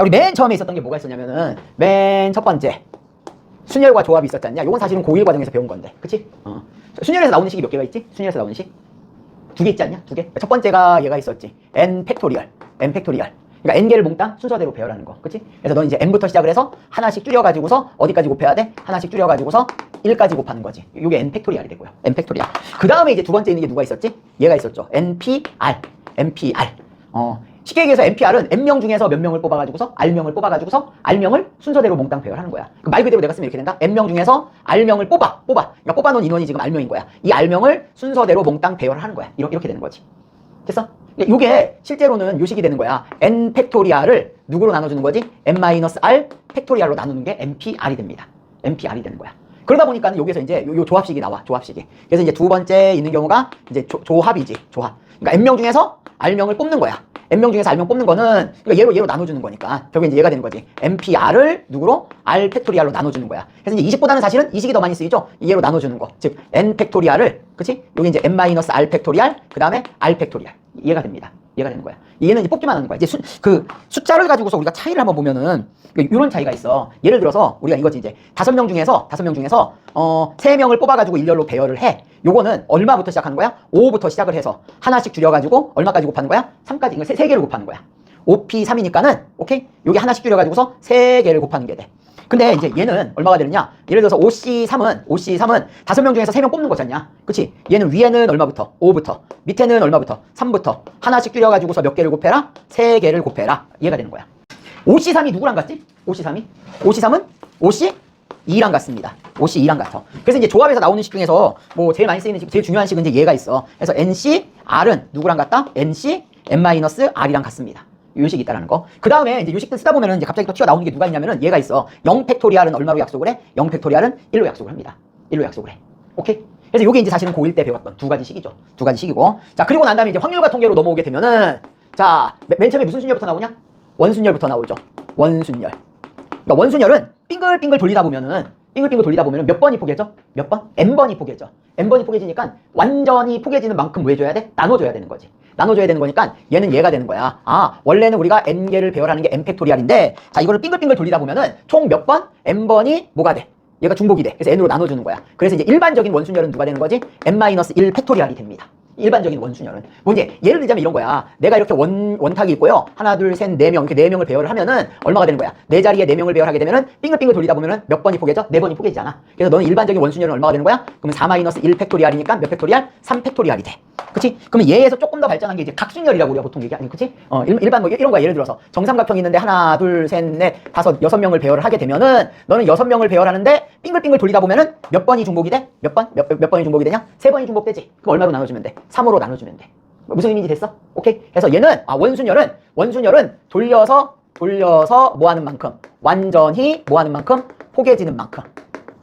자, 우리 맨 처음에 있었던 게 뭐가 있었냐면은 맨 첫 번째 순열과 조합이 있었지 않냐? 요건 사실은 고1 과정에서 배운 건데. 그치? 어. 순열에서 나오는 식이 몇 개가 있지? 순열에서 나오는 식? 두 개 있지 않냐? 두 개? 첫 번째가 얘가 있었지. n 팩토리얼. n 팩토리얼. 그러니까 n개를 몽땅 순서대로 배열하는 거. 그치? 그래서 넌 이제 n부터 시작을 해서 하나씩 줄여가지고서 어디까지 곱해야 돼? 하나씩 줄여가지고서 1까지 곱하는 거지. 요게 n 팩토리얼이 되고요. n 팩토리얼. 그 다음에 이제 두 번째 있는 게 누가 있었지? 얘가 있었죠. npr. npr. 어. 쉽게 얘기해서 NPR은 N명 중에서 몇 명을 뽑아가지고서 R명을 뽑아가지고서 R명을 순서대로 몽땅 배열하는 거야. 그말 그대로 내가 쓰면 이렇게 된다. N명 중에서 R명을 뽑아, 뽑아. 그러니까 뽑아놓은 인원이 지금 R명인 거야. 이 R명을 순서대로 몽땅 배열을 하는 거야. 이렇게, 이렇게 되는 거지. 됐어? 이게 실제로는 요식이 되는 거야. N 팩토리알을 누구로 나눠주는 거지? N-R 팩토리알로 나누는 게 NPR이 됩니다. NPR이 되는 거야. 그러다 보니까 여기서 이제 요, 요 조합식이 나와. 조합식이. 그래서 이제 두 번째 있는 경우가 이제 조, 조합이지. 조합. 그러니까 N명 중에서 R명을 뽑는 거야. N명 중에서 R명 뽑는 거는 그러니까 얘로 얘로 나눠주는 거니까 결국에 이제 얘가 되는 거지. NPR을 누구로? R 팩토리알로 나눠주는 거야. 그래서 이제 20보다는 사실은 이식이 더 많이 쓰이죠. 얘로 나눠주는 거. 즉 N 팩토리알을 그치? 여기 이제 N-R 팩토리알 그 다음에 R 팩토리알 얘가 됩니다. 얘가 되는 거야. 얘는 이제 뽑기만 하는 거야. 이제 수, 그 숫자를 가지고서 우리가 차이를 한번 보면은 이런 차이가 있어. 예를 들어서 우리가 이거지 이제 다섯 명 중에서 다섯 명 중에서 어 세 명을 뽑아가지고 일렬로 배열을 해. 요거는 얼마부터 시작하는 거야? 5부터 시작을 해서 하나씩 줄여가지고 얼마까지 곱하는 거야? 3까지 이거 세, 세 개를 곱하는 거야. 5p 3이니까는 오케이 여기 하나씩 줄여가지고서 세 개를 곱하는 게 돼. 근데 이제 얘는 얼마가 되느냐? 예를 들어서 5C3은 5C3은 다섯 명 중에서 세 명 뽑는 거잖냐? 그치? 얘는 위에는 얼마부터? 5부터 밑에는 얼마부터? 3부터 하나씩 줄여 가지고서 몇 개를 곱해라? 세 개를 곱해라 얘가 되는 거야 5C3이 누구랑 같지? 5C3이? 5C3은 5C 2랑 같습니다. 5C 2랑 같아. 그래서 이제 조합에서 나오는 식 중에서 뭐 제일 많이 쓰이는 식, 제일 중요한 식은 이제 얘가 있어. 그래서 NC R은 누구랑 같다? NC N-R이랑 같습니다. 요 식이 있다라는 거. 그 다음에 이제 요 식들 쓰다 보면은 이제 갑자기 또 튀어나오는 게 누가 있냐면은 얘가 있어. 0 팩토리알은 얼마로 약속을 해? 0 팩토리알은 1로 약속을 합니다. 1로 약속을 해. 오케이? 그래서 요게 이제 사실은 고1 때 배웠던 두 가지 식이죠. 두 가지 식이고. 자, 그리고 난 다음에 이제 확률과 통계로 넘어오게 되면은 자, 맨- 맨 처음에 무슨 순열부터 나오냐? 원순열부터 나오죠. 원순열. 그러니까 원순열은 빙글빙글 돌리다 보면은 빙글빙글 돌리다 보면은 몇 번이 포개져? 몇 번? n번이 포개져. n번이 포개지니까 완전히 포개지는 만큼 뭐 해줘야 돼? 나눠줘야 되는 거지. 나눠줘야 되는 거니까 얘는 얘가 되는 거야. 아, 원래는 우리가 n개를 배열하는 게 n 팩토리알인데 자, 이거를 빙글빙글 돌리다 보면은 총 몇 번? n번이 뭐가 돼? 얘가 중복이 돼. 그래서 n으로 나눠주는 거야. 그래서 이제 일반적인 원순열은 누가 되는 거지? n-1 팩토리알이 됩니다. 일반적인 원순열은. 뭐 이제 예를 들자면 이런 거야. 내가 이렇게 원, 원탁이 있고요. 하나, 둘, 셋, 네 명, 이렇게 네 명을 배열을 하면은 얼마가 되는 거야? 네 자리에 네 명을 배열하게 되면은 빙글빙글 돌리다 보면은 몇 번이 포개져? 네 번이 포개지잖아. 그래서 너는 일반적인 원순열은 얼마가 되는 거야? 그러면 4-1 팩토리알이니까 몇 팩토리알? 3 팩토리알이 돼. 그치? 그러면 얘에서 조금 더 발전한 게 이제 각순열이라고 우리가 보통 얘기하니, 그치? 어, 일, 일반 뭐 이런 거야. 예를 들어서 정삼각형이 있는데 하나, 둘, 셋, 넷, 다섯, 여섯 명을 배열을 하게 되면은 너는 여섯 명을 배열하는데 빙글빙글 돌리다 보면은 몇 번이 중복이 돼? 몇 번? 몇, 몇 번이 중복이 되냐? 세 번이 중복되지. 그럼 얼마로 나눠주면 돼? 3으로 나눠주면 돼. 뭐 무슨 의미인지 됐어? 오케이? 그래서 얘는 아 원순열은 원순열은 돌려서 돌려서 뭐 하는 만큼 완전히 뭐 하는 만큼 포개지는 만큼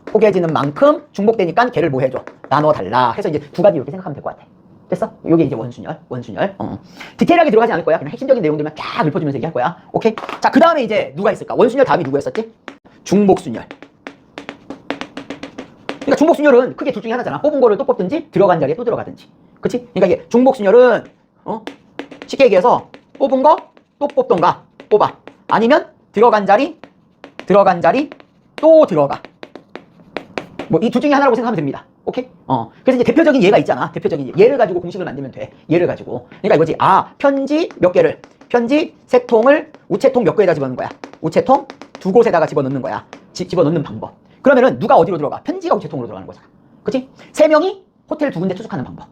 포개지는 만큼 중복되니까 걔를 뭐 해줘? 나눠 달라. 해서 이제 두 가지 이렇게 생각하면 될 것 같아. 됐어? 요게 이제 원순열, 원순열. 어. 디테일하게 들어가지 않을 거야. 그냥 핵심적인 내용들만 쫙 읊어주면서 얘기할 거야. 오케이? 자, 그 다음에 이제 누가 있을까? 원순열 다음이 누구였었지? 중복순열. 그러니까 중복순열은 크게 둘 중에 하나잖아. 뽑은 거를 또 뽑든지 들어간 자리에 또 들어가든지. 그치? 그러니까 이게 중복순열은 어? 쉽게 얘기해서 뽑은 거 또 뽑던가 뽑아. 아니면 들어간 자리 들어간 자리 또 들어가. 뭐이둘 중에 하나라고 생각하면 됩니다. 오케이? 어. 그래서 이제 대표적인 예가 있잖아. 대표적인 예. 얘를 가지고 공식을 만들면 돼. 얘를 가지고. 그러니까 이거지. 아, 편지 몇 개를. 편지 세 통을 우체통 몇 개에다 집어넣는 거야. 우체통 두 곳에다가 집어넣는 거야. 지, 집어넣는 방법. 그러면은 누가 어디로 들어가? 편지가 우체통으로 들어가는 거잖아. 그치? 세 명이 호텔 두 군데 투숙하는 방법.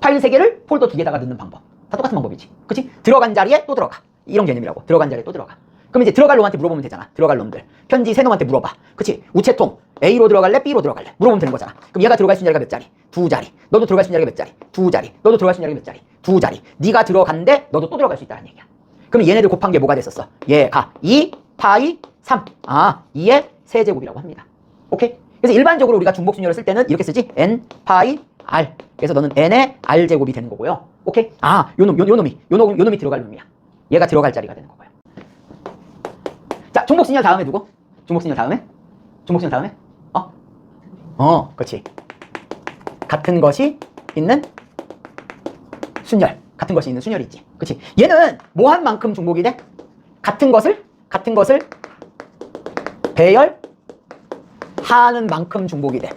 파일 세 개를 폴더 두 개다가 넣는 방법. 다 똑같은 방법이지. 그치? 들어간 자리에 또 들어가. 이런 개념이라고. 들어간 자리에 또 들어가. 그럼 이제 들어갈 놈한테 물어보면 되잖아. 들어갈 놈들. 편지 세 놈한테 물어봐. 그치? 우체통. A로 들어갈래? B로 들어갈래? 물어보면 되는 거잖아. 그럼 얘가 들어갈 수 있는 자리가 몇 자리? 두 자리. 너도 들어갈 수 있는 자리가 몇 자리? 두 자리. 너도 들어갈 수 있는 자리가 몇 자리? 두 자리. 네가 들어간데 너도 또 들어갈 수 있다는 얘기야. 그럼 얘네들 곱한 게 뭐가 됐었어? 얘가 2, 파이, 3. 아, 2의 세제곱이라고 합니다. 오케이? 그래서 일반적으로 우리가 중복순열을 쓸 때는 이렇게 쓰지. n, 파이, r. 그래서 너는 n의 r 제곱이 되는 거고요. 오케이? 아, 요 놈, 요, 요 놈이, 요 놈, 요 놈이 들어갈 놈이야. 얘가 들어갈 자리가 되는 거고요. 자, 중복순열 다음에 누구? 중복순열 다음에? 중복순열 다음에? 어? 어, 그렇지. 같은 것이 있는 순열. 같은 것이 있는 순열이 있지. 그렇지. 얘는 뭐 한 만큼 중복이 돼? 같은 것을 같은 것을 배열 하는 만큼 중복이 돼.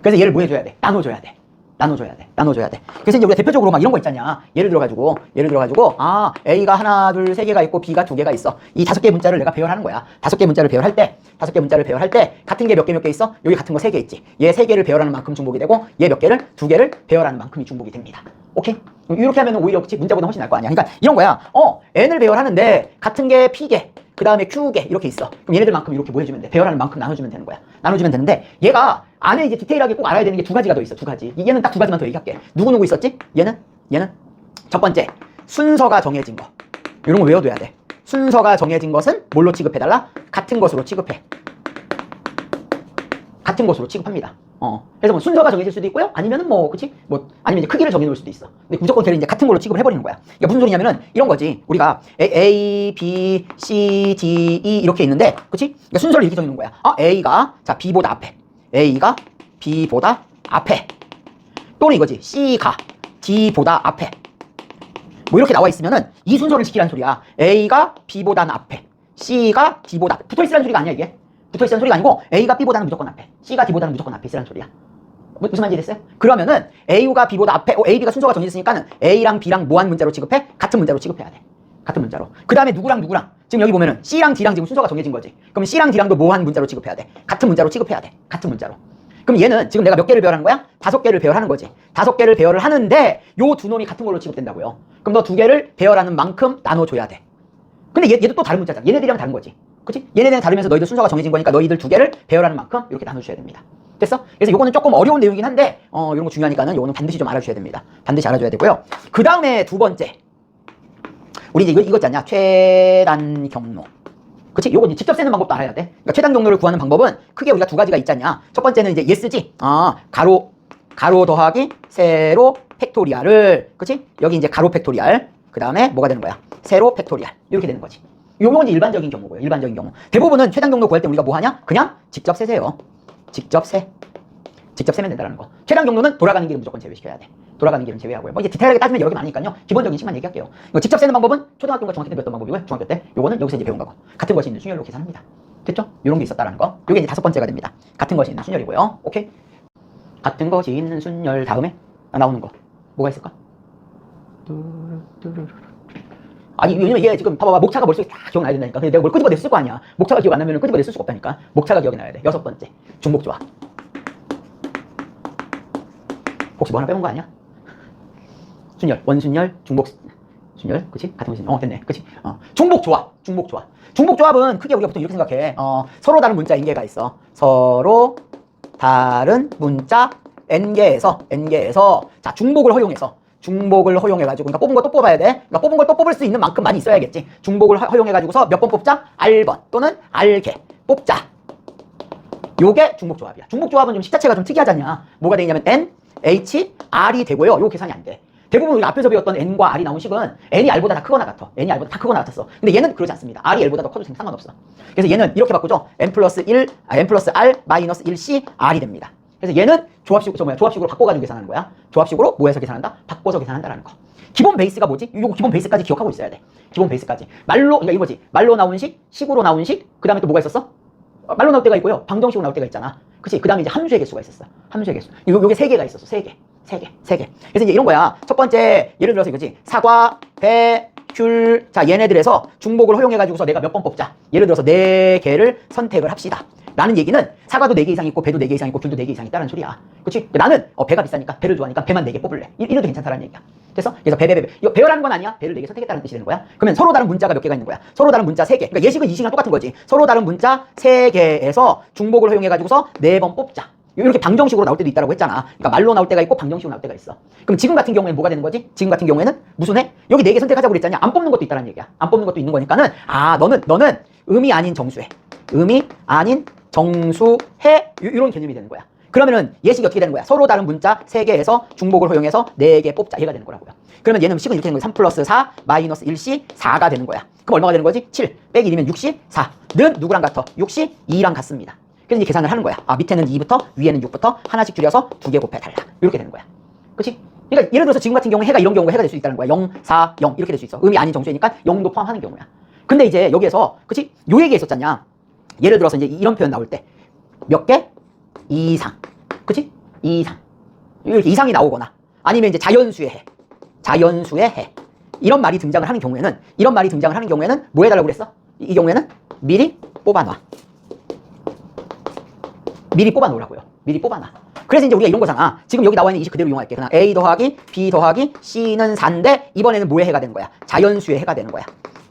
그래서 얘를 뭐 해줘야 돼? 나눠줘야 돼. 나눠줘야 돼. 나눠줘야 돼. 그래서 이제 우리가 대표적으로 막 이런 거 있잖냐. 예를 들어가지고, 예를 들어가지고, 아, A가 하나, 둘, 세 개가 있고, B가 두 개가 있어. 이 다섯 개 문자를 내가 배열하는 거야. 다섯 개 문자를 배열할 때, 다섯 개 문자를 배열할 때, 같은 게 몇 개 몇개 있어? 여기 같은 거 세 개 있지. 얘 세 개를 배열하는 만큼 중복이 되고, 얘 몇 개를, 두 개를 배열하는 만큼이 중복이 됩니다. 오케이? 이렇게 하면 오히려 그치? 문자보다 훨씬 나을 거 아니야. 그러니까 이런 거야. 어, N을 배열하는데, 같은 게 P개, 그 다음에 Q개 이렇게 있어. 그럼 얘네들만큼 이렇게 뭐 해주면 돼? 배열하는 만큼 나눠주면 되는 거야. 나눠주면 되는데 얘가 안에 이제 디테일하게 꼭 알아야 되는 게 두 가지가 더 있어. 두 가지. 얘는 딱 두 가지만 더 얘기할게. 누구 누구 있었지? 얘는 얘는 첫 번째 순서가 정해진 거. 이런 거 외워둬야 돼. 순서가 정해진 것은 뭘로 취급해달라? 같은 것으로 취급해. 같은 것으로 취급합니다. 어. 그래서 뭐 순서가 정해질 수도 있고요. 아니면은 뭐, 그치? 뭐, 아니면 이제 크기를 정해 놓을 수도 있어. 근데 무조건 걔를 이제 같은 걸로 취급을 해버리는 거야. 그러니까 무슨 소리냐면은 이런 거지. 우리가 A, B, C, D, E 이렇게 있는데, 그치? 그러니까 순서를 이렇게 정해놓은 거야. 아, A가, 자, B보다 앞에. A가 B보다 앞에. 또는 이거지. C가 D보다 앞에. 뭐 이렇게 나와 있으면은 이 순서를 지키라는 소리야. A가 B보다는 앞에. C가 D보다 앞에. 붙어 있으라는 소리가 아니야, 이게. 붙어 있으라는 소리가 아니고 A가 B보다는 무조건 앞에. C가 D보다는 무조건 앞에 있으라는 소리야. 뭐, 무슨 말인지 됐어요? 그러면은 A가 B보다 앞에, 어, A, B가 순서가 정해졌으니까는 A랑 B랑 뭐한 문자로 취급해? 같은 문자로 취급해야 돼. 같은 문자로. 그 다음에 누구랑 누구랑. 지금 여기 보면은 C랑 D랑 지금 순서가 정해진 거지. 그럼 C랑 D랑도 뭐한 문자로 취급해야 돼? 같은 문자로 취급해야 돼. 같은 문자로. 그럼 얘는 지금 내가 몇 개를 배열하는 거야? 다섯 개를 배열하는 거지. 다섯 개를 배열을 하는데 요 두 놈이 같은 걸로 취급된다고요. 그럼 너 두 개를 배열하는 만큼 나눠줘야 돼. 근데 얘, 얘도 또 다른 문자잖아. 얘네들이랑 다른 거지. 그치? 얘네들이랑 다르면서 너희들 순서가 정해진 거니까 너희들 두 개를 배열하는 만큼 이렇게 나눠주셔야 됩니다. 됐어? 그래서 요거는 조금 어려운 내용이긴 한데, 어, 이런 거 중요하니까는 요거는 반드시 좀 알아주셔야 됩니다. 반드시 알아줘야 되고요. 그 다음에 두 번째. 우리 이제 이거, 이거 있잖냐. 최단 경로. 그치? 이제 직접 쓰는 방법도 알아야 돼. 그러니까 최단 경로를 구하는 방법은 크게 우리가 두 가지가 있잖냐. 첫 번째는 이제 예스지. 아, 가로, 가로 더하기 세로 팩토리알을, 그치? 여기 이제 가로 팩토리알. 그 다음에 뭐가 되는 거야? 세로 팩토리알. 이렇게 되는 거지. 요건 일반적인 경우고요. 일반적인 경우. 대부분은 최단 경로 구할 때 우리가 뭐 하냐? 그냥 직접 세세요. 직접 세. 직접 세면 된다는 거. 최단 경로는 돌아가는 길은 무조건 제외시켜야 돼. 돌아가는 길은 제외하고요. 뭐 이제 디테일하게 따지면 여러 개 많으니까요. 기본적인 식만 얘기할게요. 이거 직접 세는 방법은 초등학교가 때 배웠던 방법이고요. 중학교 때 요거는 여기서 이제 배운 거고. 같은 것이 있는 순열로 계산합니다. 됐죠? 요런 게 있었다라는 거. 요게 이제 다섯 번째가 됩니다. 같은 것이 있는 순열이고요. 오케이? 같은 것이 있는 순열 다음에 나오는 거. 뭐가 있을까? 뚜루뚜루루. 아니 왜냐면 이게 지금 봐봐 목차가 머릿속에 다 기억나야 된다니까. 근데 내가 뭘 끄집어냈을 거 아니야. 목차가 기억 안 나면 끄집어냈을 수가 없다니까. 목차가 기억이 나야 돼. 여섯 번째. 중복 조합. 혹시 뭐 하나 빼본 거 아니야? 순열. 원순열 중복 순열. 그치? 같은 것이 어 됐네. 그치? 어. 중복 조합. 중복 조합. 중복 조합은 크게 우리가 보통 이렇게 생각해. 어 서로 다른 문자 n개가 있어. 서로 다른 문자 n개에서 n개에서. 자 중복을 허용해서 중복을 허용해가지고 그러니까 뽑은 거 또 뽑아야 돼. 그러니까 뽑은 걸 또 뽑을 수 있는 만큼 많이 있어야겠지. 중복을 허- 허용해가지고서 몇 번 뽑자? R번 또는 R개 뽑자. 요게 중복 조합이야. 중복 조합은 좀 식자체가 좀 특이하잖냐. 뭐가 되냐면 N, H, R이 되고요. 요 계산이 안 돼. 대부분 우리가 앞에서 배웠던 N과 R이 나온 식은 N이 R보다 다 크거나 같아. N이 R보다 다 크거나 같았어. 근데 얘는 그러지 않습니다. R이 L보다 더 커도 상관없어. 그래서 얘는 이렇게 바꾸죠. N 플러스 1, 아, N 플러스 R 마이너스 1C R이 됩니다. 그래서 얘는 조합식, 저 뭐야, 조합식으로 바꿔가지고 계산하는 거야. 조합식으로 뭐 해서 계산한다? 바꿔서 계산한다라는 거. 기본 베이스가 뭐지? 이거 기본 베이스까지 기억하고 있어야 돼. 기본 베이스까지. 말로, 그러니까 이거지. 말로 나온 식, 식으로 나온 식, 그 다음에 또 뭐가 있었어? 어, 말로 나올 때가 있고요. 방정식으로 나올 때가 있잖아. 그치? 그 다음에 이제 함수의 개수가 있었어. 함수의 개수. 요, 요게 세 개가 있었어. 세 개. 세 개. 세 개. 그래서 이제 이런 거야. 첫 번째, 예를 들어서 이거지. 사과, 배, 귤. 자, 얘네들에서 중복을 허용해가지고서 내가 몇 번 뽑자. 예를 들어서 네 개를 선택을 합시다. 라는 얘기는 사과도 4개 이상 있고 배도 4개 이상 있고 귤도 4개 이상 있다는 소리야. 그치? 나는 어, 배가 비싸니까 배를 좋아하니까 배만 4개 뽑을래. 이- 이래도 괜찮다라는 얘기야. 그래서 배, 배, 배, 배. 이거 배열하는 건 아니야. 배를 4개 선택했다는 뜻이 되는 거야. 그러면 서로 다른 문자가 몇 개가 있는 거야. 서로 다른 문자 3개. 그러니까 예식은 이식이랑 똑같은 거지. 서로 다른 문자 3개에서 중복을 허용해 가지고서 4번 뽑자. 이렇게 방정식으로 나올 때도 있다고 했잖아. 그러니까 말로 나올 때가 있고 방정식으로 나올 때가 있어. 그럼 지금 같은 경우에는 뭐가 되는 거지? 지금 같은 경우에는 무슨 해? 여기 4개 선택하자고 그랬잖냐. 안 뽑는 것도 있다는 얘기야. 안 뽑는 것도 있는 거니까는 아 너는 너는 음이 아닌 정수해. 음이 아닌 정수해 이런 개념이 되는 거야. 그러면은 예식이 어떻게 되는 거야? 서로 다른 문자 3개에서 중복을 허용해서 4개 뽑자. 얘가 되는 거라고요. 그러면 얘는 식은 이렇게 되는 거야. 3 플러스 4 마이너스 1C 4가 되는 거야. 그럼 얼마가 되는 거지? 7 빼기 1이면 6C 4는 누구랑 같아? 6C 2랑 같습니다. 그래서 이제 계산을 하는 거야. 아 밑에는 2부터 위에는 6부터 하나씩 줄여서 두 개 곱해 달라. 이렇게 되는 거야. 그렇지? 그러니까 예를 들어서 지금 같은 경우 해가 이런 경우가 해가 될 수 있다는 거야. 0, 4, 0 이렇게 될 수 있어. 음이 아닌 정수니까 0도 포함하는 경우야. 근데 이제 여기에서 그치? 요 얘기 했었잖냐. 예를 들어서 이제 이런 표현 나올 때 몇 개? 이상. 그치? 이상. 이렇게 이상이 나오거나 아니면 이제 자연수의 해. 자연수의 해. 이런 말이 등장을 하는 경우에는 이런 말이 등장을 하는 경우에는 뭐 해달라고 그랬어? 이, 이 경우에는 미리 뽑아놔. 미리 뽑아놓으라고요. 미리 뽑아놔. 그래서 이제 우리가 이런 거잖아. 지금 여기 나와 있는 이식 그대로 이용할게. 그냥 A 더하기 B 더하기 C는 4인데 이번에는 뭐의 해가 되는 거야? 자연수의 해가 되는 거야.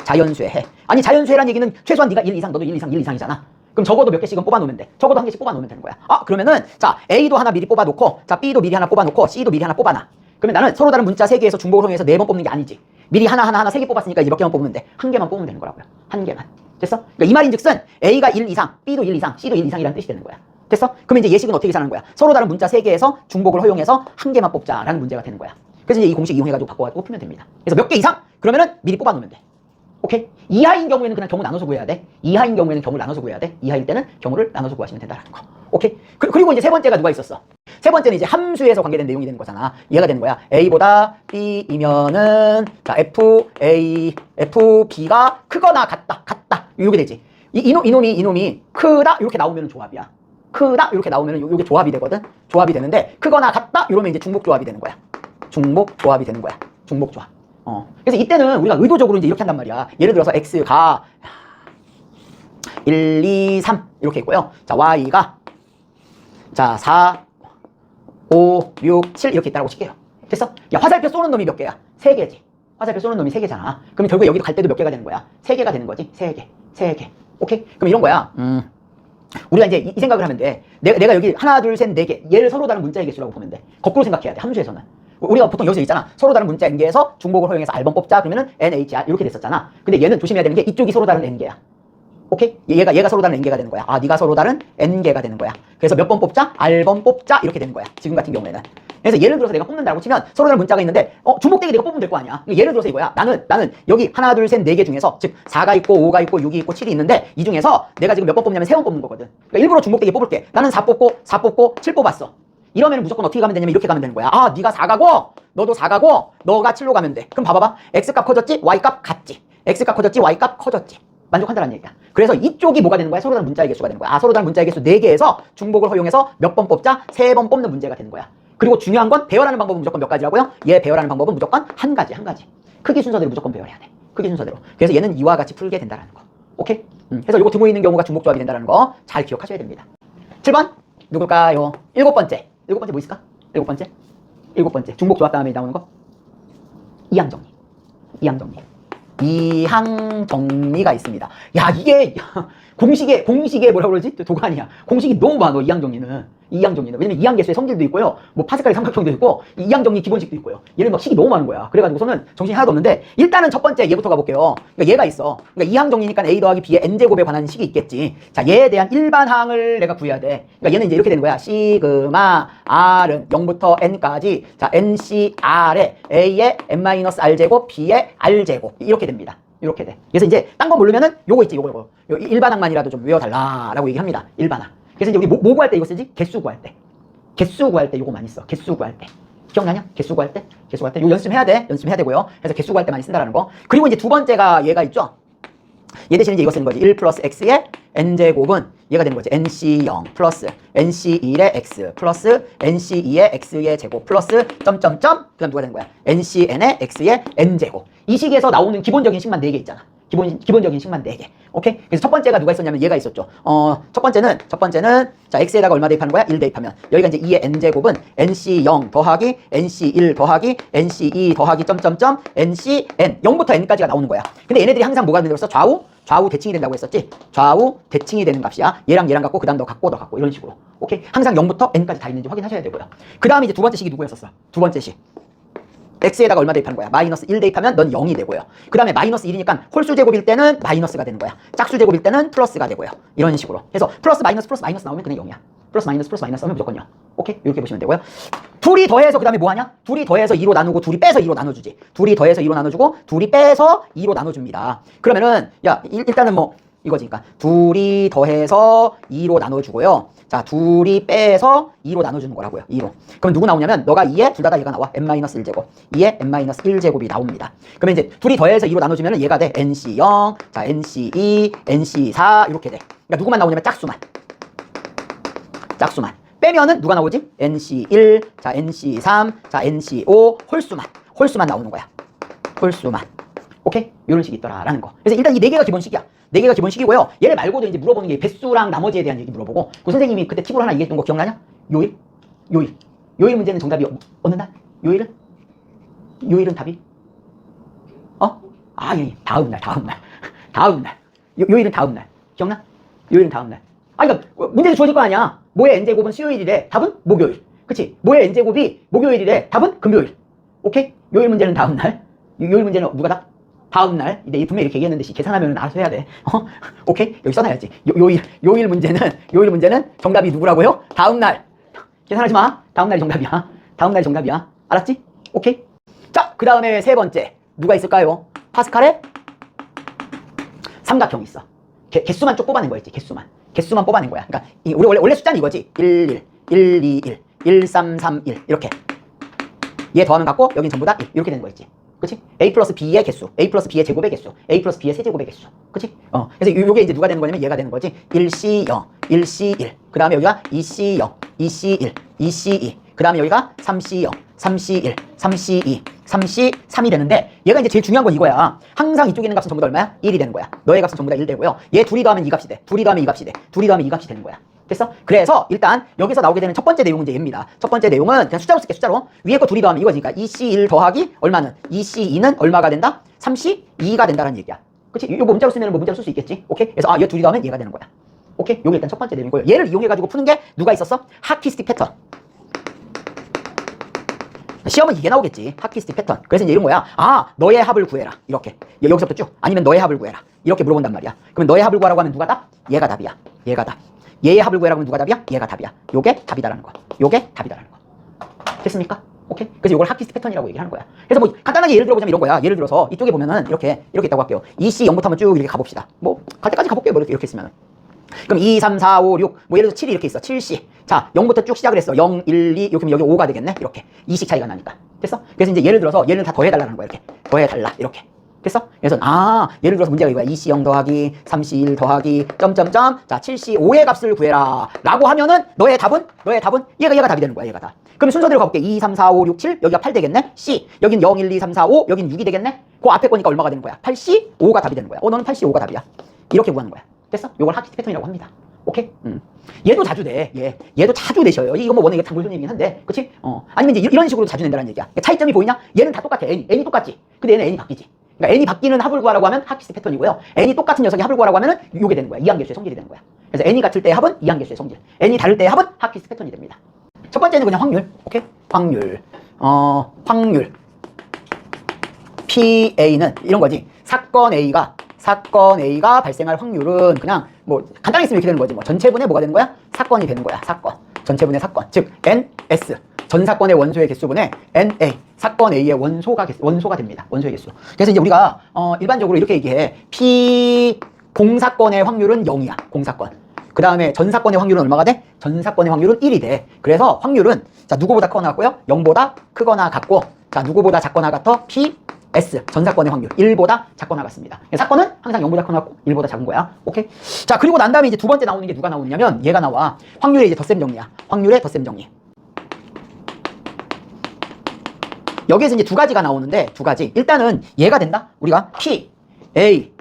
자연수의 해. 아니 자연수해란 얘기는 최소한 네가 1 이상, 너도 1 이상, 1 이상이잖아. 그럼 적어도 몇 개씩은 뽑아놓으면 돼. 적어도 한 개씩 뽑아놓으면 되는 거야. 아 그러면은 자 A도 하나 미리 뽑아놓고 자 B도 미리 하나 뽑아놓고 C도 미리 하나 뽑아놔. 그러면 나는 서로 다른 문자 3개에서 중복을 활용해서 4번 뽑는 게 아니지. 미리 하나 하나 하나 3개 뽑았으니까 이제 몇 개만 뽑으면 돼. 한 개만 뽑으면 되는 거라고요. 한 개만. 됐어? 그러니까 이 말인 즉슨 A가 1 이상, B도 1 이상, C도 1 이상이라는 뜻이 되는 거야. 됐어? 그러면 이제 예식은 어떻게 계산하는 거야? 서로 다른 문자 3개에서 중복을 허용해서 한 개만 뽑자라는 문제가 되는 거야. 그래서 이제 이 공식 이용해가지고 바꿔가지고 풀면 됩니다. 그래서 몇 개 이상? 그러면은 미리 뽑아놓으면 돼. 오케이? 이하인 경우에는 그냥 경우 나눠서 구해야 돼. 이하인 경우에는 경우를 나눠서 구해야 돼. 이하일 때는 경우를 나눠서 구하시면 된다는 거. 오케이? 그, 리고 이제 세 번째가 누가 있었어? 세 번째는 이제 함수에서 관계된 내용이 되는 거잖아. 얘가 되는 거야. A보다 B이면은 자 F, A, F, B가 크거나 같다. 같다. 이게 되지. 이, 이놈, 이놈이 이놈이 크다 이렇게 나오면 조합이야. 크다 이렇게 나오면 요게 조합이 되거든. 조합이 되는데 크거나 같다 이러면 이제 중복 조합이 되는 거야. 중복 조합이 되는 거야. 중복 조합. 어. 그래서 이때는 우리가 의도적으로 이제 이렇게 한단 말이야. 예를 들어서 x가 1, 2, 3 이렇게 있고요. 자, y가 자, 4, 5, 6, 7 이렇게 있다고 칠게요. 됐어? 야, 화살표 쏘는 놈이 몇 개야? 세 개지. 화살표 쏘는 놈이 세 개잖아. 그럼 결국에 여기도 갈 때도 몇 개가 되는 거야? 세 개가 되는 거지. 세 개. 세 개. 오케이? 그럼 이런 거야. 음. 우리가 이제 이, 이 생각을 하면 돼. 내가, 내가 여기 하나, 둘, 셋, 네 개. 얘를 서로 다른 문자의 개수라고 보면 돼. 거꾸로 생각해야 돼. 함수에서는. 우리가 보통 여기서 있잖아. 서로 다른 문자 n개에서 중복을 허용해서 R번 뽑자. 그러면은 NHR 이렇게 됐었잖아. 근데 얘는 조심해야 되는 게 이쪽이 서로 다른 n개야. 오케이? 얘가 얘가 서로 다른 n개가 되는 거야. 아, 네가 서로 다른 n개가 되는 거야. 그래서 몇 번 뽑자? R번 뽑자. 이렇게 되는 거야. 지금 같은 경우에는. 그래서 예를 들어서 내가 뽑는다고 치면 서로 다른 문자가 있는데 어, 중복되게 내가 뽑으면 될 거 아니야. 예를 들어서 이거야. 나는 나는 여기 하나, 둘, 셋, 네 개 중에서 즉 4가 있고 5가 있고 6이 있고 7이 있는데 이 중에서 내가 지금 몇 번 뽑냐면 세 번 뽑는 거거든. 그러니까 일부러 중복되게 뽑을게. 나는 4 뽑고 4 뽑고 7 뽑았어. 이러면 무조건 어떻게 가면 되냐면 이렇게 가면 되는 거야. 아, 네가 4가고 너도 4가고 너가 7로 가면 돼. 그럼 봐봐봐. x값 커졌지? y값 같지? x값 커졌지? y값 커졌지? 만족한다는 얘기야. 그래서 이쪽이 뭐가 되는 거야? 서로 다른 문자의 개수가 되는 거야. 아, 서로 다른 문자의 개수 4개에서 중복을 허용해서 몇 번 뽑자? 3번 뽑는 문제가 되는 거야. 그리고 중요한 건 배열하는 방법은 무조건 몇 가지라고요? 얘 배열하는 방법은 무조건 한 가지, 한 가지. 크기 순서대로 무조건 배열해야 돼. 크기 순서대로. 그래서 얘는 이와 같이 풀게 된다는 거. 오케이? 음, 그래서 이거 드문 있는 경우가 중복 조합이 된다는 거 잘 기억하셔야 됩니다. 7번 누굴까요? 일곱 번째. 일곱 번째 뭐 있을까? 일곱 번째. 일곱 번째. 중복 조합 다음에 나오는 거. 이항정리. 이항정리. 이항정리가 있습니다. 야, 이게 공식에 공식에 뭐라 그러지? 도관이야. 공식이 너무 많아. 이항정리는. 이항정리는. 왜냐면 이항계수의 성질도 있고요. 뭐 파스칼의 삼각형도 있고 이항정리 기본식도 있고요. 얘는 막 식이 너무 많은 거야. 그래가지고서는 정신이 하나도 없는데 일단은 첫 번째 얘부터 가볼게요. 그러니까 얘가 있어. 그러니까 이항정리니까 a 더하기 b의 n제곱에 관한 식이 있겠지. 자, 얘에 대한 일반 항을 내가 구해야 돼. 그러니까 얘는 이제 이렇게 되는 거야. 시그마 r은 0부터 n까지 자, ncr에 a의 n-r제곱 b의 r제곱 이렇게 됩니다. 이렇게 돼. 그래서 이제 딴 거 모르면은 요거 있지, 요거 요거. 요 일반항만이라도 좀 외워달라라고 얘기합니다. 일반항. 그래서 우리 뭐, 뭐 구할 때 이거 쓰지? 개수 구할 때. 개수 구할 때 요거 많이 써. 개수 구할 때. 기억나냐? 개수 구할 때? 개수 구할 때. 요 연습해야 돼. 연습해야 되고요. 그래서 개수 구할 때 많이 쓴다라는 거. 그리고 이제 두 번째가 얘가 있죠? 얘 대신에 이제 이거 쓰는 거지. 1 플러스 x의 n제곱은 얘가 되는 거지. nc0 플러스 nc1의 x 플러스 nc2의 x의 제곱 플러스 점점점 그 다음 누가 되는 거야? ncn의 x의 n제곱. 이 식에서 나오는 기본적인 식만 4개 있잖아. 기본, 기본적인 식만 4개. 오케이? 그래서 첫 번째가 누가 있었냐면 얘가 있었죠. 어, 첫 번째는, 첫 번째는, 자, x에다가 얼마 대입하는 거야? 1 대입하면. 여기가 이제 2의 n제곱은 nc0 더하기 nc1 더하기 nc2 더하기 점점점 ncn. 0부터 n까지가 나오는 거야. 근데 얘네들이 항상 뭐가 되었어? 좌우? 좌우 대칭이 된다고 했었지? 좌우 대칭이 되는 값이야. 얘랑 얘랑 갖고, 그 다음 너 갖고, 너 갖고. 이런 식으로. 오케이? 항상 0부터 n까지 다 있는지 확인하셔야 되고요. 그 다음에 이제 두 번째 식이 누구였었어? 두 번째 식. X에다가 얼마 대입하는 거야? 마이너스 1 대입하면 넌 0이 되고요. 그 다음에 마이너스 1이니까 홀수 제곱일 때는 마이너스가 되는 거야. 짝수 제곱일 때는 플러스가 되고요. 이런 식으로. 그래서 플러스 마이너스 플러스 마이너스 나오면 그냥 0이야. 플러스 마이너스 플러스 마이너스 하면 무조건 0. 오케이? 이렇게 보시면 되고요. 둘이 더해서 그 다음에 뭐 하냐? 둘이 더해서 2로 나누고 둘이 빼서 2로 나눠주지. 둘이 더해서 2로 나눠주고 둘이 빼서 2로 나눠줍니다. 그러면은 야 일, 단은 뭐 이거지. 그러니까 둘이 더해서 2로 나눠주고요. 자, 둘이 빼서 2로 나눠주는 거라고요. 2로. 그럼 누구 나오냐면 너가 2에 둘다다 얘가 나와. n-1제곱. 2에 n-1제곱이 나옵니다. 그러면 이제 둘이 더해서 2로 나눠주면 얘가 돼. nc0, 자, nc2, nc4 이렇게 돼. 그러니까 누구만 나오냐면 짝수만. 짝수만. 빼면은 누가 나오지? NC1, 자 NC3, 자 NC5 홀수만. 홀수만 나오는 거야. 홀수만. 오케이? 이런 식이 있더라라는 거. 그래서 일단 이 네 개가 기본식이야. 네 개가 기본식이고요. 얘를 말고도 이제 물어보는 게 배수랑 나머지에 대한 얘기 물어보고 그 선생님이 그때 팁으로 하나 얘기했던 거 기억나냐? 요일? 요일. 요일 문제는 정답이 어- 어느 날? 요일은? 요일은 답이? 어? 아, 예, 다음 날, 다음 날. 다음 날. 요, 요일은 다음 날. 기억나? 요일은 다음 날. 아, 그러니까 문제도 주어질 거 아니야. 모의 n제곱은 수요일이래. 답은 목요일. 그치? 모의 n제곱이 목요일이래. 답은 금요일. 오케이? 요일 문제는 다음 날. 요- 요일 문제는 누가 답? 다음 날. 근데 분명히 이렇게 얘기했는데 씨, 계산하면 알아서 해야 돼. 어? 오케이? 여기 써놔야지. 요, 요일, 요일 문제는, 요일 문제는 정답이 누구라고요? 다음 날. 계산하지 마. 다음 날이 정답이야. 다음 날이 정답이야. 알았지? 오케이? 자, 그 다음에 세 번째. 누가 있을까요? 파스칼의 삼각형이 있어. 개, 개수만 쭉 뽑아낸 거였지, 개수만. 개수만 뽑아낸 거야. 그러니까, 이, 우리 원래, 원래 숫자는 이거지. 1, 1, 1, 2, 1, 1, 3, 3, 1. 이렇게. 얘 더하면 같고, 여긴 전부 다 1. 이렇게 되는 거였지. 그치? A 플러스 B의 개수, A 플러스 B의 제곱의 개수, A 플러스 B의 세제곱의 개수. 그치? 어. 그래서 요- 요게 이제 누가 되는 거냐면 얘가 되는 거지. 1C0, 1C1. 그 다음에 여기가 2C0, 2C1, 2C2. 그 다음에 여기가 3C0, 3C1, 3C2, 3C3이 되는데 얘가 이제 제일 중요한 건 이거야. 항상 이쪽에 있는 값은 전부 다 얼마야? 1이 되는 거야. 너의 값은 전부 다 1 되고요. 얘 둘이 더하면 이 값이 돼. 둘이 더하면 이 값이 돼. 둘이 더하면 이 값이 되는 거야. 됐어? 그래서 일단 여기서 나오게 되는 첫 번째 내용은 이제 얘입니다. 첫 번째 내용은 그냥 숫자로 쓸게 숫자로. 위에 거 둘이 더하면 이거지. 그러니까 2C1 더하기 얼마는? 2C2는 얼마가 된다? 3C2가 된다는 얘기야. 그치? 이거 문자로 쓰면 뭐 문자로 쓸 수 있겠지? 오케이? 그래서 아, 얘 둘이 더하면 얘가 되는 거야. 오케이? 요게 일단 첫 번째 내용이고요. 얘를 이용해가지고 푸는 게 누가 있었어? 하키스틱 패턴. 시험은 이게 나오겠지. 하키스틱 패턴. 그래서 이제 이런 거야. 아, 너의 합을 구해라. 이렇게. 여- 여기서부터 쭉. 아니면 너의 합을 구해라. 이렇게 물어본단 말이야. 그러면 너의 합을 구하라고 하면 누가 답? 얘가 답이야. 얘가 답. 얘의 합을 구해라고 하면 누가 답이야? 얘가 답이야. 요게 답이다라는 거. 요게 답이다라는 거. 됐습니까? 오케이? 그래서 이걸 하키스틱 패턴이라고 얘기를 하는 거야. 그래서 뭐 간단하게 예를 들어보자면 이런 거야. 예를 들어서 이쪽에 보면은 이렇게 이렇게 있다고 할게요. 2C 0부터 한번 쭉 이렇게 가봅시다. 뭐 갈 때까지 가볼게요. 뭐 이렇게 이렇게 있으면. 그럼 2, 3, 4, 5, 6, 뭐 예를 들어서 7이 이렇게 있어. 7C. 자, 0부터 쭉 시작을 했어. 0, 1, 2, 이렇게 하면 여기 5가 되겠네. 이렇게. 2씩 차이가 나니까. 됐어? 그래서 이제 예를 들어서 얘를 다 더해달라는 거야. 이렇게. 더해달라. 이렇게. 됐어? 그래서 아, 예를 들어서 문제가 이거야. 2C 0 더하기 3C 1 더하기 점점점 자, 7C 5의 값을 구해라. 라고 하면은 너의 답은 너의 답은 얘가 얘가 답이 되는 거야. 얘가 다. 그럼 순서대로 가볼게. 2, 3, 4, 5, 6, 7 여기가 8 되겠네. C 여긴 0, 1, 2, 3, 4, 5 여긴 6이 되겠네. 그 앞에 거니까 얼마가 되는 거야? 8C 5가 답이 되는 거야. 어, 너는 8C 5가 답이야. 이렇게 구하는 거야. 됐어? 요걸 하키스 패턴이라고 합니다. 오케이? 음. 얘도 자주 돼. 얘. 얘도 자주 내셔요. 이거 뭐 워낙 단골손님이긴 한데. 그치? 어. 아니면 이제 이- 이런 식으로 자주 낸다는 얘기야. 차이점이 보이냐? 얘는 다 똑같아. n이. n이 똑같지. 근데 얘는 n이 바뀌지. 그러니까 n이 바뀌는 구하라고 하면 하키스 패턴이고요. n이 똑같은 녀석이 구하라고 하면은 요게 되는 거야. 이항계수의 성질이 되는 거야. 그래서 n이 같을 때의 합은 이항계수의 성질. n이 다를 때의 합은 하키스 패턴이 됩니다. 첫 번째는 그냥 확률. 오케이? 확률. 어, 확률. PA는 이런 거지. 사건 A가 사건 A가 발생할 확률은 그냥 뭐 간단히 쓰면 이렇게 되는 거지. 뭐 전체분의 뭐가 되는 거야? 사건이 되는 거야. 사건. 전체분의 사건. 즉 NS 전 사건의 원소의 개수분의 NA 사건 A의 원소가 개수, 원소가 됩니다. 원소의 개수. 그래서 이제 우리가 어, 일반적으로 이렇게 얘기해. P 공사건의 확률은 0이야. 공사건. 그 다음에 전 사건의 확률은 얼마가 돼? 전 사건의 확률은 1이 돼. 그래서 확률은 자 누구보다 크거나 같고요. 0보다 크거나 같고 자 누구보다 작거나 같아? P S 전 사건의 확률 1보다 작거나 같습니다. 사건은 항상 0보다 크거나 같고 1보다 작은 거야. 오케이? 자 그리고 난 다음에 이제 두 번째 나오는 게 누가 나오느냐면 얘가 나와. 확률의 이제 덧셈 정리야. 확률의 덧셈 정리. 여기에서 이제 두 가지가 나오는데 두 가지. 일단은 얘가 된다. 우리가 P A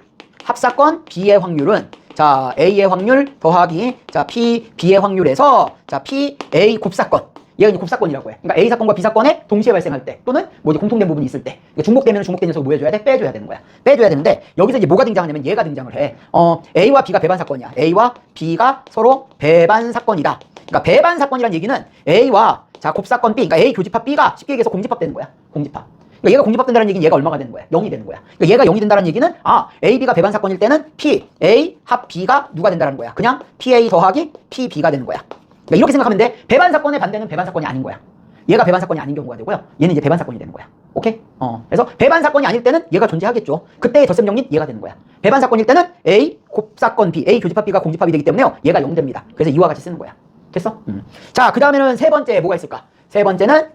합사건 B의 확률은 자 A의 확률 더하기 자 P B의 확률에서 자 P A 곱사건 얘가 이제 곱사건이라고 해. 그러니까 A 사건과 B 사건에 동시에 발생할 때 또는 뭐 이제 공통된 부분이 있을 때 그러니까 중복되면 중복된 녀석을 뭐 해줘야 돼? 빼줘야 되는 거야. 빼줘야 되는데 여기서 이제 뭐가 등장하냐면 얘가 등장을 해. 어 A와 B가 배반 사건이야. A와 B가 서로 배반 사건이다. 그러니까 배반 사건이란 얘기는 A와 자 곱사건 B 그러니까 A 교집합 B가 쉽게 얘기해서 공집합 되는 거야. 공집합. 그러니까 얘가 공집합 된다는 얘기는 얘가 얼마가 되는 거야? 0이 되는 거야. 그러니까 얘가 0이 된다는 얘기는 아, A, B가 배반 사건일 때는 P, A 합 B가 누가 된다는 거야? 그냥 PA 더하기 PB가 되는 거야. 그러니까 이렇게 생각하면 돼. 배반 사건의 반대는 배반 사건이 아닌 거야. 얘가 배반 사건이 아닌 경우가 되고요. 얘는 이제 배반 사건이 되는 거야. 오케이? 어. 그래서 배반 사건이 아닐 때는 얘가 존재하겠죠. 그때의 덧셈 정리 얘가 되는 거야. 배반 사건일 때는 A 곱사건 B, A 교집합 B가 공집합이 되기 때문에요. 얘가 0 됩니다. 그래서 이와 같이 쓰는 거야. 됐어? 음. 자, 그 다음에는 세 번째 뭐가 있을까? 세 번째는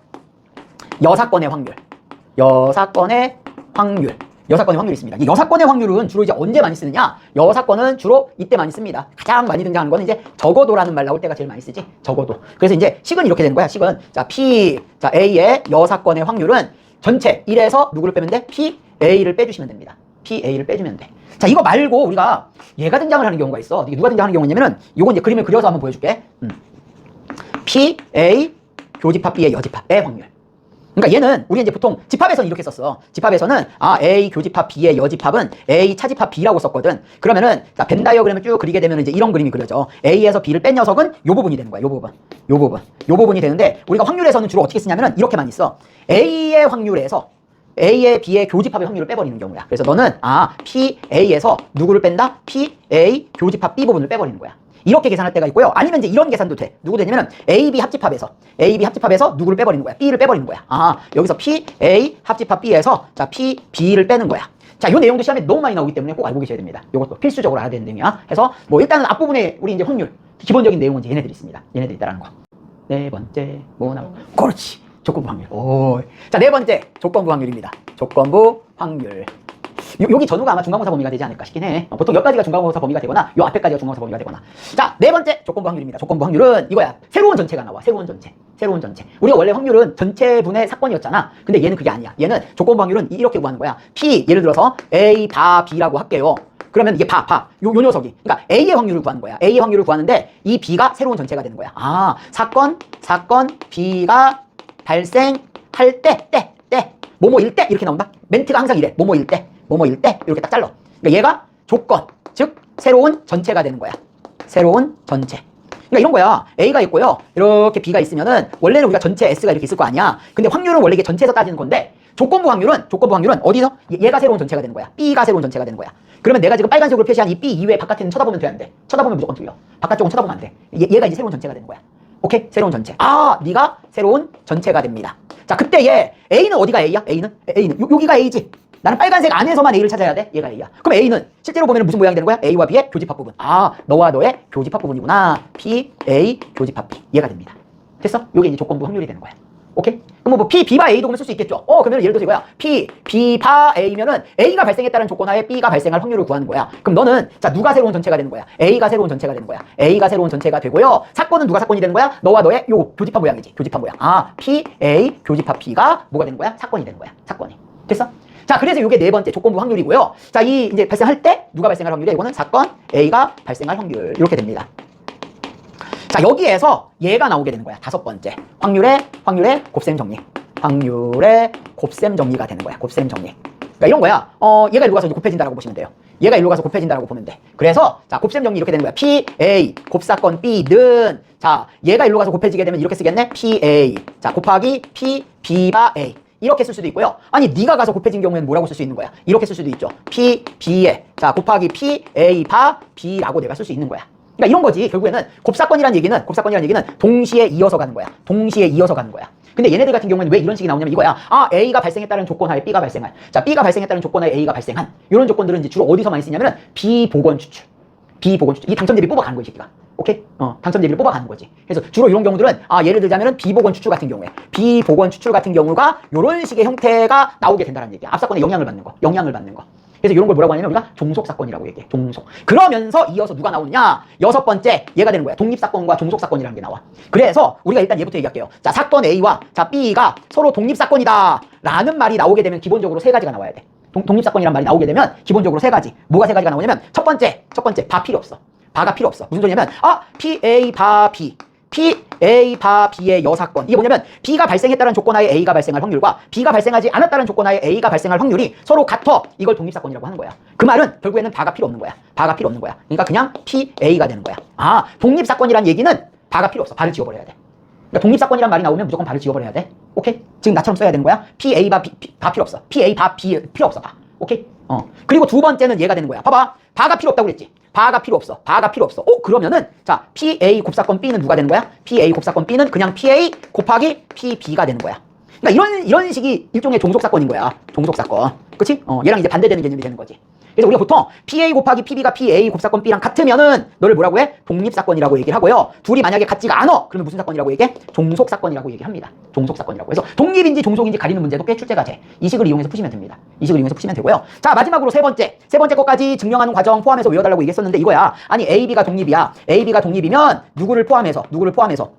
여사건의 확률. 여사건의 확률. 여사건의 확률이 있습니다. 이 여사건의 확률은 주로 이제 언제 많이 쓰느냐? 여사건은 주로 이때 많이 씁니다. 가장 많이 등장하는 거는 이제 적어도라는 말 나올 때가 제일 많이 쓰지. 적어도. 그래서 이제 식은 이렇게 되는 거야. 식은 자 P 자 A의 여사건의 확률은 전체 1에서 누구를 빼면 돼? P A를 빼주시면 됩니다. P A를 빼주면 돼. 자 이거 말고 우리가 얘가 등장을 하는 경우가 있어. 이게 누가 등장하는 경우냐면은 요건 이제 그림을 그려서 한번 보여줄게. 음. P A 교집합 B의 여집합의 확률. 그러니까 얘는 우리 이제 보통 집합에서는 이렇게 썼어. 집합에서는 아 A 교집합 B의 여집합은 A 차집합 B라고 썼거든. 그러면은 자, 벤 다이어그램을 쭉 그리게 되면 이제 이런 그림이 그려져. A에서 B를 뺀 녀석은 요 부분이 되는 거야. 요 부분. 요 부분. 요 부분이 되는데 우리가 확률에서는 주로 어떻게 쓰냐면은 이렇게만 있어. A의 확률에서 A의 B의 교집합의 확률을 빼버리는 경우야. 그래서 너는 아 P A에서 누구를 뺀다? P A 교집합 B 부분을 빼버리는 거야. 이렇게 계산할 때가 있고요. 아니면 이제 이런 계산도 돼. 누구 되냐면 A, B 합집합에서 A, B 합집합에서 누구를 빼버리는 거야. B를 빼버리는 거야. 아 여기서 P, A 합집합 B에서 자 P, B를 빼는 거야. 자, 이 내용도 시험에 너무 많이 나오기 때문에 꼭 알고 계셔야 됩니다. 이것도 필수적으로 알아야 되는 내용이야. 그래서 뭐 일단은 앞부분에 우리 이제 확률 기본적인 내용은 이제 얘네들이 있습니다. 얘네들이 있다라는 거. 네 번째 뭐 나오? 그렇지. 조건부 확률. 오. 자, 네 번째 조건부 확률입니다. 조건부 확률. 요, 여기 전후가 아마 중간고사 범위가 되지 않을까 싶긴 해. 어, 보통 여기까지가 중간고사 범위가 되거나 요 앞에까지가 중간고사 범위가 되거나. 자, 네 번째 조건부 확률입니다. 조건부 확률은 이거야. 새로운 전체가 나와. 새로운 전체. 새로운 전체. 우리가 원래 확률은 전체분의 사건이었잖아. 근데 얘는 그게 아니야. 얘는 조건부 확률은 이렇게 구하는 거야. P 예를 들어서 A 바 B라고 할게요. 그러면 이게 봐, 봐. 요, 요 녀석이. 그러니까 A의 확률을 구하는 거야. A의 확률을 구하는데 이 B가 새로운 전체가 되는 거야. 아, 사건, 사건, B가 발생할 때, 때, 때. 뭐뭐일 때 이렇게 나온다. 멘트가 항상 이래. 뭐뭐일 때, 뭐뭐일 때 이렇게 딱 잘라. 그러니까 얘가 조건, 즉 새로운 전체가 되는 거야. 새로운 전체. 그러니까 이런 거야. A가 있고요. 이렇게 B가 있으면은 원래는 우리가 전체 S가 이렇게 있을 거 아니야. 근데 확률은 원래 이게 전체에서 따지는 건데 조건부 확률은 조건부 확률은 어디서 얘- 얘가 새로운 전체가 되는 거야. B가 새로운 전체가 되는 거야. 그러면 내가 지금 빨간색으로 표시한 이 B 이외 바깥에는 쳐다보면 돼 안 돼? 쳐다보면 무조건 틀려. 바깥쪽은 쳐다보면 안 돼. 얘, 얘가 이제 새로운 전체가 되는 거야. 오케이? 새로운 전체. 아, 네가 새로운 전체가 됩니다. 자, 그때 얘 A는 어디가 A야? A는 A는 요, 여기가 A지. 나는 빨간색 안에서만 A를 찾아야 돼. 얘가 A야. 그럼 A는 실제로 보면 무슨 모양이 되는 거야? A와 B의 교집합 부분. 아, 너와 너의 교집합 부분이구나. P, A, 교집합 B. 얘가 됩니다. 됐어? 요게 이제 조건부 확률이 되는 거야. 오케이? 그럼 뭐 P, B바 A도 그러면 쓸 수 있겠죠? 어, 그러면 예를 들어서 이거야. P, B바 A면은 A가 발생했다는 조건 하에 B가 발생할 확률을 구하는 거야. 그럼 너는 자, 누가 새로운 전체가 되는 거야? A가 새로운 전체가 되는 거야. A가 새로운 전체가 되고요. 사건은 누가 사건이 되는 거야? 너와 너의 요 교집합 모양이지. 교집합 모양. 아, P, A, 교집합 P가 뭐가 되는 거야? 사건이 되는 거야. 사건이. 됐어? 자, 그래서 이게 네 번째 조건부 확률이고요. 자, 이 이제 발생할 때 누가 발생할 확률이 이거는 사건 A가 발생할 확률 이렇게 됩니다. 자, 여기에서 얘가 나오게 되는 거야. 다섯 번째. 확률의, 확률의 곱셈 정리. 확률의 곱셈 정리가 되는 거야. 곱셈 정리. 그러니까 이런 거야. 어, 얘가 일로 가서 이제 곱해진다라고 보시면 돼요. 얘가 일로 가서 곱해진다라고 보면 돼. 그래서, 자, 곱셈 정리 이렇게 되는 거야. P, A, 곱사건 B는, 자, 얘가 일로 가서 곱해지게 되면 이렇게 쓰겠네. P, A. 자, 곱하기 P, B바 A. 이렇게 쓸 수도 있고요. 아니, 네가 가서 곱해진 경우에는 뭐라고 쓸 수 있는 거야? 이렇게 쓸 수도 있죠. P, B에. 자, 곱하기 P, A, 바, B라고 내가 쓸 수 있는 거야. 그러니까 이런 거지. 결국에는 곱사건이라는 얘기는 곱사건이라는 얘기는 동시에 이어서 가는 거야. 동시에 이어서 가는 거야. 근데 얘네들 같은 경우에는 왜 이런 식이 나오냐면 이거야. 아, A가 발생했다는 조건하에 B가 발생한. 자, B가 발생했다는 조건하에 A가 발생한. 이런 조건들은 이제 주로 어디서 많이 쓰냐면은 비보건 추출. 비보건 추출. 이 당첨 대비 뽑아가는 거야, 이 새끼가. 오케이? 어, 당첨 대비를 뽑아가는 거지. 그래서 주로 이런 경우들은 아, 예를 들자면은 비보건 추출 같은 경우에 비보건 추출 같은 경우가 이런 식의 형태가 나오게 된다는 얘기야. 앞 사건에 영향을 받는 거. 영향을 받는 거. 그래서 이런 걸 뭐라고 하냐면 우리가 종속 사건이라고 얘기해. 종속. 그러면서 이어서 누가 나오느냐? 여섯 번째 얘가 되는 거야. 독립 사건과 종속 사건이라는 게 나와. 그래서 우리가 일단 얘부터 얘기할게요. 자, 사건 A와 자 B가 서로 독립 사건이다라는 말이 나오게 되면 기본적으로 세 가지가 나와야 돼. 동, 독립 사건이란 말이 나오게 되면 기본적으로 세 가지. 뭐가 세 가지가 나오냐면 첫 번째, 첫 번째 바 필요 없어. 바가 필요 없어. 무슨 소리냐면 아, P A 바 B. P, A, 바, B의 여사건. 이게 뭐냐면 B가 발생했다는 조건하에 A가 발생할 확률과 B가 발생하지 않았다는 조건하에 A가 발생할 확률이 서로 같아. 이걸 독립사건이라고 하는 거야. 그 말은 결국에는 바가 필요 없는 거야. 바가 필요 없는 거야. 그러니까 그냥 P, A가 되는 거야. 아, 독립사건이란 얘기는 바가 필요 없어. 바를 지워버려야 돼. 그러니까 독립사건이란 말이 나오면 무조건 바를 지워버려야 돼. 오케이? 지금 나처럼 써야 되는 거야. P, A, 바, B, B, 바 필요 없어. P, A, 바, B 필요 없어. 바. 오케이? 어. 그리고 두 번째는 얘가 되는 거야. 봐봐. 바가 필요 없다고 그랬지. 바가 필요 없어. 바가 필요 없어. 어, 그러면은 자, PA 곱사건 B는 누가 되는 거야? PA 곱사건 B는 그냥 PA 곱하기 PB가 되는 거야. 그러니까 이런 이런 식이 일종의 종속 사건인 거야. 종속 사건. 그렇지? 어, 얘랑 이제 반대되는 개념이 되는 거지. 그래서 우리가 보통 PA 곱하기 PB가 PA 곱사건 B랑 같으면은 너를 뭐라고 해? 독립 사건이라고 얘기를 하고요. 둘이 만약에 같지가 않아. 그러면 무슨 사건이라고 얘기해? 종속 사건이라고 얘기합니다. 종속 사건이라고. 그래서 독립인지 종속인지 가리는 문제도 꽤 출제가제. 이 식을 이용해서 푸시면 됩니다. 이 식을 이용해서 푸시면 되고요. 자, 마지막으로 세 번째. 세 번째 것까지 증명하는 과정 포함해서 외워달라고 얘기했었는데 이거야. 아니 A, B가 독립이야. A, B가 독립이면 누구를 포함해서 누구를 포함해서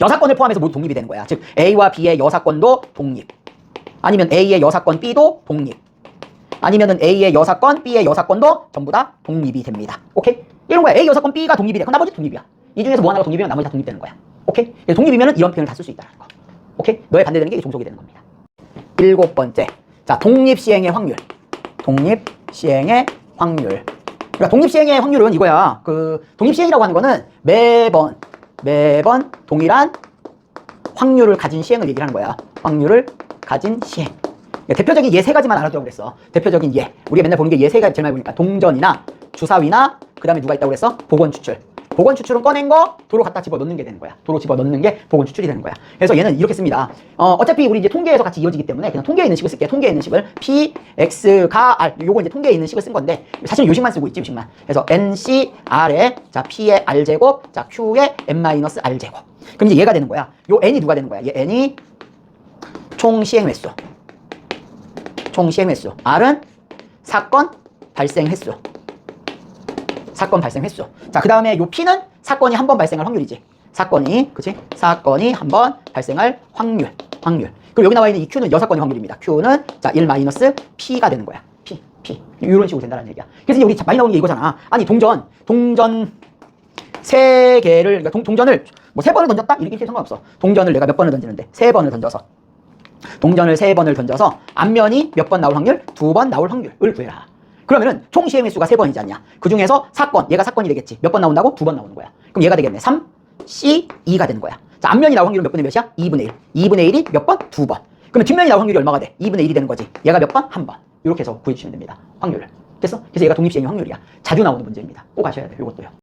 여사건을 포함해서 모두 독립이 되는 거야. 즉 A와 B의 여사건도 독립. 아니면 A의 여사건 B도 독립. 아니면은 A의 여사건, B의 여사건도 전부 다 독립이 됩니다. 오케이? 이런 거야. A 여사건 B가 독립이 돼. 그럼 나머지 독립이야. 이 중에서 뭐 하나가 독립이면 나머지 다 독립되는 거야. 오케이? 독립이면은 이런 표현을 다 쓸 수 있다는 거. 오케이? 너의 반대되는 게 종속이 되는 겁니다. 일곱 번째. 자, 독립 시행의 확률. 독립 시행의 확률. 그러니까 독립 시행의 확률은 이거야. 그 독립 시행이라고 하는 거는 매번 매번 동일한 확률을 가진 시행을 얘기를 하는 거야. 확률을 가진 시행. 그러니까 대표적인 예 세 가지만 알아두라고 그랬어. 대표적인 예. 우리가 맨날 보는 게 예 세 가지 제일 많이 보니까 동전이나 주사위나 그 다음에 누가 있다고 그랬어? 보건 추출. 보건 추출은 꺼낸 거 도로 갖다 집어 넣는 게 되는 거야. 도로 집어 넣는 게 보건 추출이 되는 거야. 그래서 얘는 이렇게 씁니다. 어, 어차피 우리 이제 통계에서 같이 이어지기 때문에 그냥 통계에 있는 식을 쓸게요. 통계에 있는 식을 P, X가 R. 요거 이제 통계에 있는 식을 쓴 건데 사실 요식만 쓰고 있지, 요식만. 그래서 NC, R에 자, P의 R 제곱, 자, Q의 N 마이너스 R 제곱. 그럼 이제 얘가 되는 거야. 요 N이 누가 되는 거야? 얘 N이 총 시행 횟수. 총 시행 횟수. R은 사건 발생 횟수. 사건 발생 횟수. 자, 그 다음에 요 P는 사건이 한 번 발생할 확률이지. 사건이, 그치? 사건이 한 번 발생할 확률. 확률. 그리고 여기 나와 있는 이 Q는 여사건의 확률입니다. Q는 자, 1 마이너스 P가 되는 거야. P, P. 이런 식으로 된다는 얘기야. 그래서 우리 많이 나오는 게 이거잖아. 아니, 동전, 동전 세 개를, 그러니까 동, 동전을 뭐 세 번을 던졌다? 이렇게 상관없어. 동전을 내가 몇 번을 던지는데? 세 번을 던져서. 동전을 세 번을 던져서 앞면이 몇 번 나올 확률? 두 번 나올 확률을 구해라. 그러면은 총 시행 횟수가 세 번이지 않냐? 그 중에서 사건, 얘가 사건이 되겠지. 몇 번 나온다고? 두 번 나오는 거야. 그럼 얘가 되겠네. 3, C, 2가 되는 거야. 자, 앞면이 나올 확률은 몇 분의 몇이야? 2분의 1. 2분의 1이 몇 번? 두 번. 그러면 뒷면이 나올 확률이 얼마가 돼? 2분의 1이 되는 거지. 얘가 몇 번? 한 번. 이렇게 해서 구해주시면 됩니다. 확률을. 됐어? 그래서 얘가 독립시행의 확률이야. 자주 나오는 문제입니다. 꼭 아셔야 돼요. 이것도요.